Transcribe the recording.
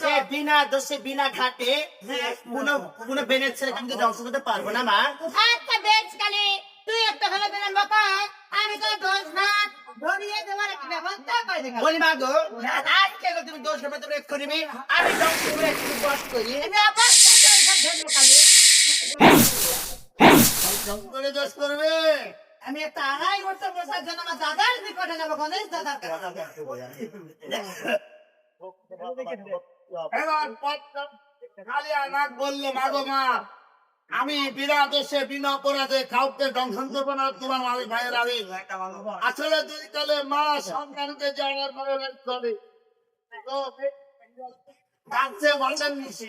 সে বিনা দোষে বিনা ঘাটে কোনো কোনো বেনের ছেলে কিন্তু ধ্বংস করতে পারব না মা। একটা বেচ কালি তুই একটা হলে বেরেন বাবা আমি তো দোষ না বলি মা গো আজকে তুমি দোষ হবে তুমি এক্ষুনি নিবি আমি ধ্বংস করে একটু বস করি। ধ্বংস করে দোষ করবে। আমি একটা আড়াই বছর বসার জন্য আমার দাদার নিকটে যাব গণেশ দাদার কাছে। খালি নাক বলল মাগো মা আমি বিনা দোষে বিনা অপরাধে কাউকে দংশন করব না তোমার মালিক ভাইয়ের আমি আসলে দুই কালে মা সন্তানকে জানার মনে করে তো ডাকছে বলেন নিছি